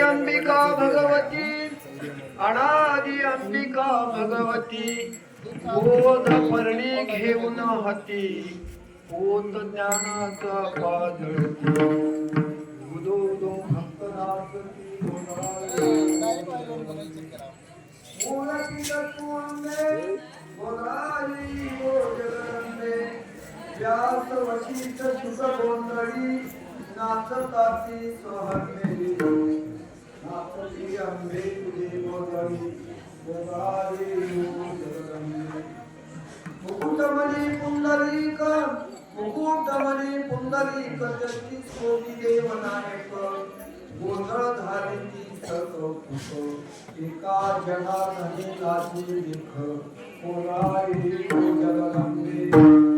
अंबिका भगवती अनादि अंबिका भगवती बोध परणी घेऊन हाती पोत ज्ञानाचा पाजळती वशिष्ठ शुक गोंधळी नाचताती सोहमेली नाचती अंबे तुझे गोंधळी मुकुटमणी मुकुटमणी जगती देव नायक गोंधळ धारिती सकपुट एका जनार्दनी लाजी लेख कोराई जगदंबे।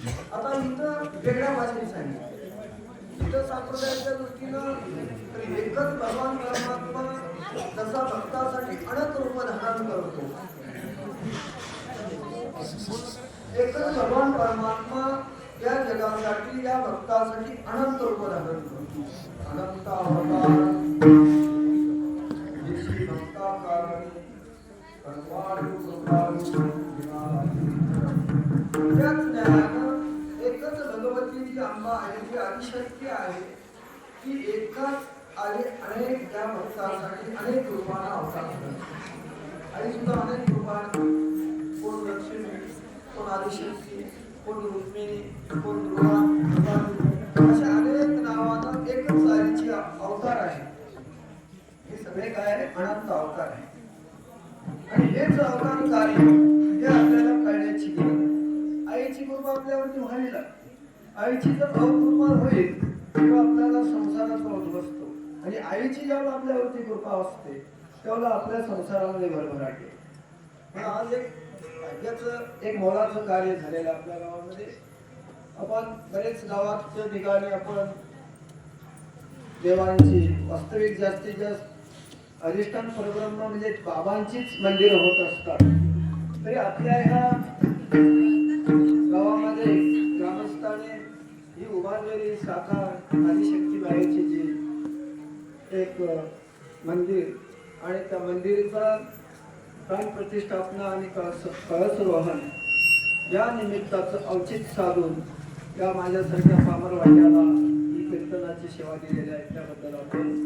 आता इथं वेगळ्या भाषेने सांगितलं इथं संप्रदायाच्या दृष्टीनं एकच भगवान परमात्मा तसा भक्तासाठी अनंत रूप धारण करतो. एकच भगवान परमात्मा या जगासाठी या भक्तासाठी अनंत रूप धारण करतो. अनंत अवतार येशी भक्ताकारणी कर्माळू त्याच ज्ञानानं भगवतीची आंबा आहे ती आदिशक्ती आहे की एकाच आले अनेक त्या भक्तासाठी अनेक रूपांना अवतार आणि सुद्धा अनेक रूपांना. कोण लक्ष्मी कोण आदिशक्ती कोण रुक्मिणी कोण दुर्गा अशा अनेक नावानं एकच आईची अवतार आहे. हे सगळे काय आहे? अनंत अवतार आहे. आणि हेच अवतार कार्य हे आपल्याला कळण्याची गरज आईची कृपा आपल्यावरती व्हावी लागते आईची जर अकृपा होईल तेव्हा आपल्याला संसाराचा बसतो. आणि आईची ज्यावेळेला आपल्यावरती कृपा असते तेव्हा आपल्या संसारामध्ये भरभराट. पण आज एक राज्याचं एक मोलाचं कार्य झालेलं आपल्या गावामध्ये. आपण बरेच गावाच्या ठिकाणी आपण देवांची वास्तविक जास्तीत जास्त अधिष्ठान परब्रह्म म्हणजे बाबांचीच मंदिरं होत असतात. तरी आपल्या ह्या एक मंदिर आणि त्या मंदिराचा प्राण प्रतिष्ठापना आणि कळस कळसरोहण या निमित्ताचं औचित्य साधून या माझ्यासारख्या पामर वाट्याला ही कीर्तनाची सेवा दिलेली आहे. त्याबद्दल आपण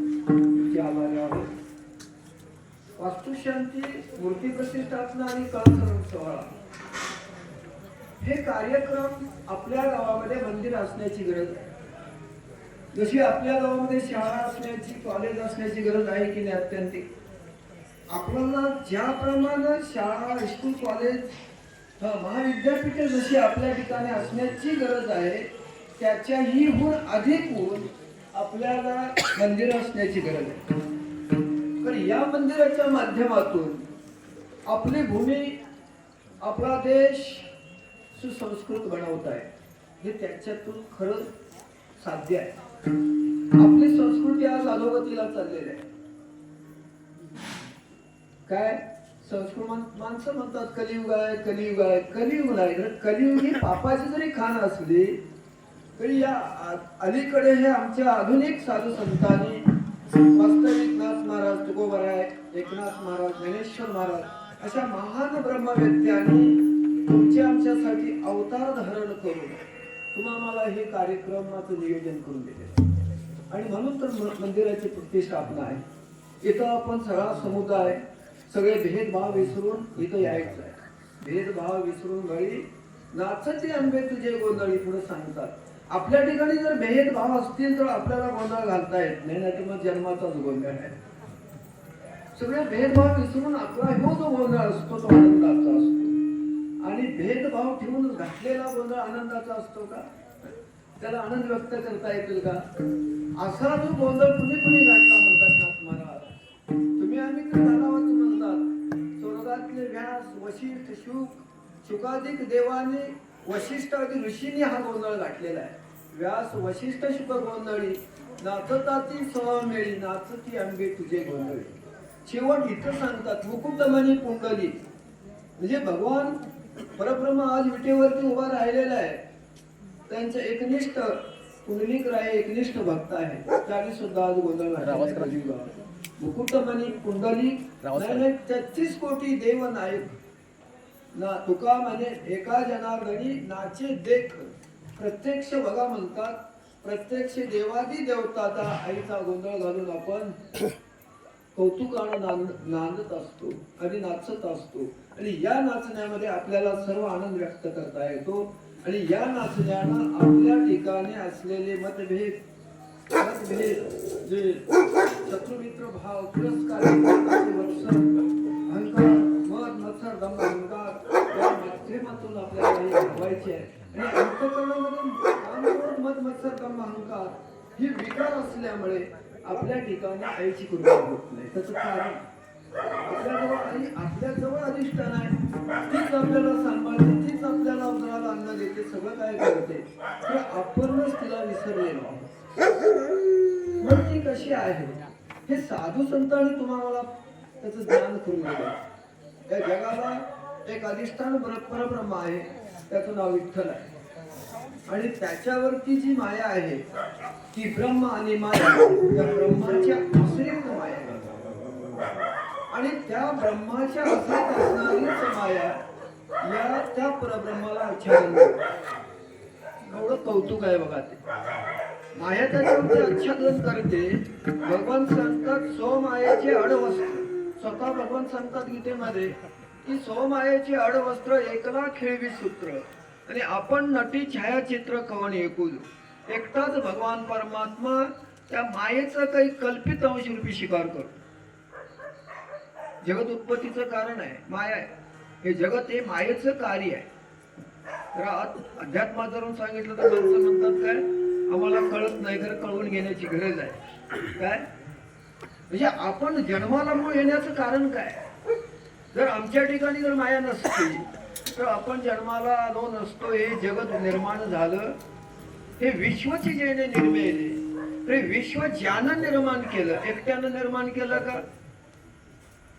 आभारी आहोत. वास्तुशांती मूर्ती प्रतिष्ठापना आणि कळसरोहण सोहळा हे कार्यक्रम आपल्या गावामध्ये मंदिर असण्याची गरज आहे. जशी आपल्या गावामध्ये शाळा असण्याची कॉलेज असण्याची गरज आहे की नाही अत्यंतिक आपल्याला ज्याप्रमाणे शाळा हायस्कूल कॉलेज महाविद्यापीठ महाविद्यापीठे जशी आपल्या ठिकाणी असण्याची गरज आहे त्याच्याहीहून अधिक होऊन आपल्याला मंदिर असण्याची गरज आहे. तर या मंदिराच्या माध्यमातून आपली भूमी आपला देश सुसंस्कृत बनवत आहे. हे त्याच्यातून खरंच साध्य आहे. आपली संस्कृती आज अधोगतीला चाललेली आहे. काय? संस्कृत माणसं म्हणतात कलियुग आहे कलियुग आहे कलियुग नाही कलियुग ही पापाची जरी खाण असली तरी या अलीकडे हे आमच्या आधुनिक साधू संतांनी वास्तविक महाराज तुकोबराय एकनाथ महाराज ज्ञानेश्वर महाराज अशा महान ब्रह्मवेत्यांनी तुमच्या आमच्यासाठी अवतार धारण करून तुम्हाला हे कार्यक्रमाचं नियोजन करून दिले. आणि म्हणून तर म- मंदिराची प्रतिष्ठापना आहे. इथं आपण सगळा समुदाय सगळे भेदभाव विसरून इथं यायचं आहे. भेदभाव विसरून गळी नाचते आंबे तुझे गोंधळी पुढे सांगतात. आपल्या ठिकाणी जर भेदभाव असतील तर आपल्याला गोंधळ घालता येत नाही नाही मग जन्माचाच गोंधळ आहे. सगळे भेदभाव विसरून आपला हो जो गोंधळ असतो तो आनंदाचा असतो. आणि भेदभाव ठेवून घातलेला गोंधळ आनंदाचा असतो का? त्याला आनंद व्यक्त करता येतील का? असा जो गोंधळ कुणी कुणी घातला म्हणतात ना तुम्हाला? तुम्ही आम्ही तर म्हणतात स्वर्गातले व्यास वशिष्ठ शुक शुकाधिक देवाने वशिष्ठ आदी ऋषींनी हा गोंधळ घातलेला आहे. व्यास वशिष्ठ शुक गोंधळी नाचताती सहमेळी नाचती अंगे तुझे गोंधळी. शेवट इथं सांगतात मुकुटमणी कुंडली. म्हणजे भगवान परब्रह्म आज विटेवरती उभा राहिलेला आहे. त्यांचं एकनिष्ठ कुंडलिक राय एकनिष्ठ भक्त आहे. त्याने सुद्धा आज गोंधळ मुकुटमणी कुंडली तेहतीस कोटी देव नायक. ना तुका म्हणे एका जनार्दनी नाचे देख. प्रत्यक्ष बघा म्हणतात. प्रत्यक्ष देवादी देवताचा आईचा गोंधळ घालून आपण कौतुकानं नांद नांदत असतो आणि नाचत असतो. आणि या नाचण्यामध्ये आपल्याला सर्व आनंद व्यक्त करता येतो. आणि या नाचण्यानं आपल्या ठिकाणी असलेले मतभेद मतभेद जे शत्रुमित्र भाव तिरस्कार वर्ष अहंकार मत मत्सर दंभ अहंकार या माध्यमातून आपल्याला हे घडवायचे आहे. आणि अंतकरणामध्ये मत मत्सर दंभ अहंकार ही विकार असल्यामुळे आपल्या ठिकाणी आईची कृपा होत नाही. त्याचं कारण आपल्याजवळ आई आपल्याजवळ अधिष्ठान आहे तीच आपल्याला सांभाळते तीच आपल्याला उदराला अन्न देते सगळं काय करते. तर आपणच तिला विसरलेलो आहोत. मग ती कशी आहे? हे साधू संतांनी तुम्हाला त्याचं ज्ञान करून दिलं या जगाला एक अधिष्ठान परब्रह्म आहे त्याचं नाव विठ्ठल आहे. आणि त्याच्यावरती जी माया आहे ती ब्रह्म आणि माया त्या ब्रह्माच्या आश्रित माया आणि त्या ब्रह्माच्या आश्रित असणारीच माया या त्या परब्रह्माला आच्छादन एवढं कौतुक आहे बघा ते. माया त्याच्यावरती आच्छादन करते भगवान सांगतात स्वमायेचे अडवस्त्र स्वतः भगवान सांगतात गीतेमध्ये की स्वमायेचे अडवस्त्र एकला खेळवी सूत्र. आणि आपण नटी छायाचित्र कवन एकूल एकटाच भगवान परमात्मा त्या मायेचा काही कल्पित अंश रूपी शिकार करतो जगत उत्पत्तीचं कारण आहे माया आहे. हे जगत हे मायेचं कार्य आहे. तर आत- अध्यात्मात जरून सांगितलं तर माणसं म्हणतात काय आम्हाला कळत नाही तर कळवून घेण्याची गरज आहे. काय? म्हणजे आपण जन्माला मूळ येण्याचं कारण काय? जर आमच्या ठिकाणी जर माया नसती तर आपण जन्माला आलो नसतो हे जगत निर्माण झालं. हे विश्वची ज्याने निर्मिली ते हे विश्व ज्यानं निर्माण केलं एकट्यानं निर्माण केलं का?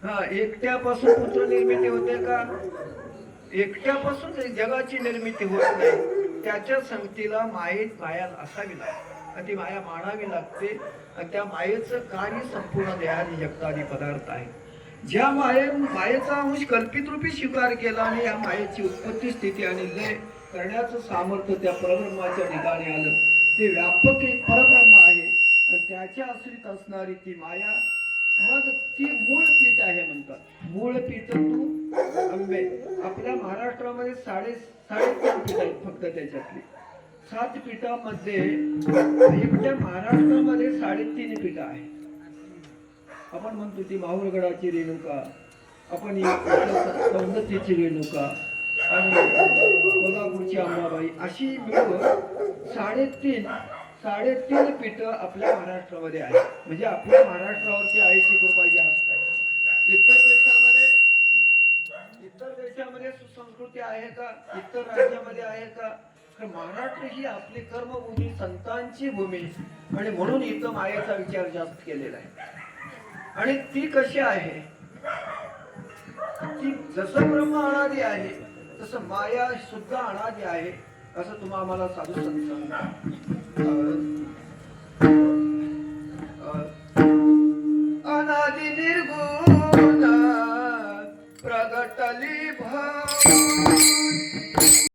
हा एकट्यापासून पुत्र निर्मिती होते का? एकट्यापासून जगाची निर्मिती होत नाही. त्याच्या संगतीला मायेत माया असावी लागते. आणि ती माया मानावी लागते. आणि त्या मायेचं कार्य संपूर्ण देहादी जगतादी पदार्थ आहे. ज्या माये मायेचा अंश कल्पित रूपी स्वीकार केला आणि या मायेची उत्पत्ती स्थिती आणि लय करण्याचं सामर्थ्य त्या परब्रह्माच्या ठिकाणी आलं. ते व्यापक एक परब्रह्म आहे. आणि त्याच्या आश्रित असणारी ती माया मग ती मूळ पीठ आहे म्हणतात. मूळ पीठ तू आंबे. आपल्या महाराष्ट्रामध्ये साडे साडेतीन पीठ आहेत फक्त त्याच्यातली. सात पीठामध्ये एकट्या महाराष्ट्रामध्ये साडेतीन पीठ आहे. आपण म्हणतो ती माहूरगडाची रेणुका. आपण सौंदतीची रेणुका. आणि कोल्हापूरची अंबाबाई अशी मिळून साडेतीन साडेतीन पीठ आपल्या महाराष्ट्रामध्ये आहे म्हणजे आपल्या महाराष्ट्रावरती आईची कृपा जास्त आहे इतर देशामध्ये इतर देशामध्ये सुसंस्कृती आहे का? इतर राज्यामध्ये आहे का? तर महाराष्ट्र ही आपली कर्मभूमी संतांची भूमी. आणि म्हणून इथं मायेचा विचार जास्त केलेला आहे. आणि ती कशी आहे? ती जसं ब्रह्म अनादी आहे तसं माया सुद्धा अनादी आहे असं तुम्हाला आम्हाला साधू संत